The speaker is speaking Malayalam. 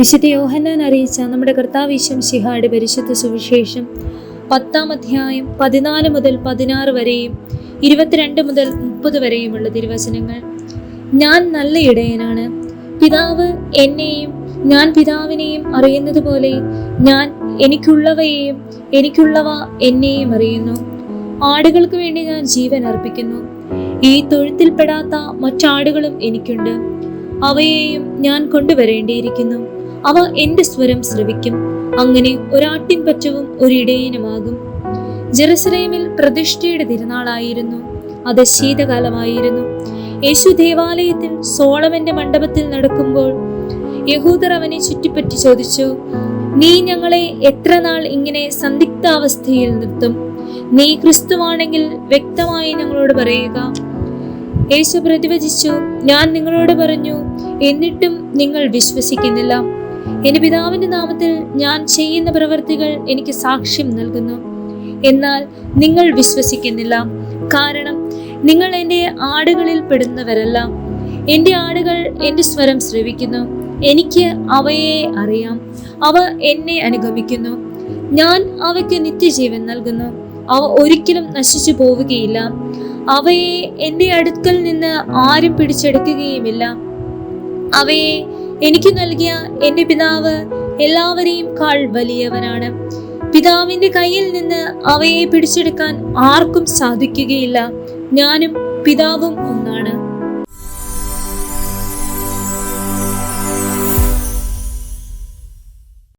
വിശുദ്ധ യോഹന്നാൻ അറിയിച്ച നമ്മുടെ കർത്താവിശ്വം ശിഹായുടെ പരിശുദ്ധ സുവിശേഷം പത്താം അധ്യായം പതിനാല് മുതൽ പതിനാറ് വരെയും ഇരുപത്തിരണ്ട് മുതൽ മുപ്പത് വരെയുമുള്ള തിരുവചനങ്ങൾ. ഞാൻ നല്ല ഇടയനാണ്. പിതാവ് എന്നെയും ഞാൻ പിതാവിനെയും അറിയുന്നത് പോലെ ഞാൻ എനിക്കുള്ളവയെയും എനിക്കുള്ളവ എന്നെയും അറിയുന്നു. ആടുകൾക്ക് വേണ്ടി ഞാൻ ജീവൻ അർപ്പിക്കുന്നു. ഈ തൊഴുത്തിൽപ്പെടാത്ത മറ്റാടുകളും എനിക്കുണ്ട്. അവയെയും ഞാൻ കൊണ്ടുവരേണ്ടിയിരിക്കുന്നു. അവ എന്റെ സ്വരം ശ്രവിക്കും. അങ്ങനെ ഒരാട്ടിൻ പറ്റവും ഒരിടയനുമാകും. ജെറുസലേമിൽ പ്രതിഷ്ഠയുടെ തിരുനാളായിരുന്നു. അത് ശീതകാലമായിരുന്നു. യേശു ദേവാലയത്തിൽ സോളമന്റെ മണ്ഡപത്തിൽ നടക്കുമ്പോൾ യഹൂദർ അവനെ ചുറ്റിപ്പറ്റി ചോദിച്ചു നീ ഞങ്ങളെ എത്ര നാൾ ഇങ്ങനെ സന്ദിഗ്ധാവസ്ഥയിൽ നിർത്തും? നീ ക്രിസ്തുവാണെങ്കിൽ വ്യക്തമായി ഞങ്ങളോട് പറയുക. യേശു പ്രതിവചിച്ചു ഞാൻ നിങ്ങളോട് പറഞ്ഞു എന്നിട്ടും നിങ്ങൾ വിശ്വസിക്കുന്നില്ല. എന്റെ പിതാവിന്റെ നാമത്തിൽ ഞാൻ ചെയ്യുന്ന പ്രവർത്തികൾ എനിക്ക് സാക്ഷ്യം നൽകുന്നു. എന്നാൽ നിങ്ങൾ വിശ്വസിക്കുന്നില്ല. കാരണം നിങ്ങൾ എന്റെ ആടുകളിൽ പെടുന്നവരല്ല. എന്റെ ആടുകൾ എന്റെ സ്വരം ശ്രവിക്കുന്നു. എനിക്ക് അവയെ അറിയാം. അവ എന്നെ അനുഗമിക്കുന്നു. ഞാൻ അവയ്ക്ക് നിത്യജീവൻ നൽകുന്നു. അവ ഒരിക്കലും നശിച്ചു പോവുകയില്ല. അവയെ എന്റെ അടുക്കൽ നിന്ന് ആരും പിടിച്ചെടുക്കുകയുമില്ല. അവയെ എനിക്ക് നൽകിയ എന്റെ പിതാവ് എല്ലാവരെയും കാൾ വലിയവനാണ്. പിതാവിന്റെ കയ്യിൽ നിന്ന് അവയെ പിടിച്ചെടുക്കാൻ ആർക്കും സാധിക്കുകയില്ല. ഞാനും പിതാവും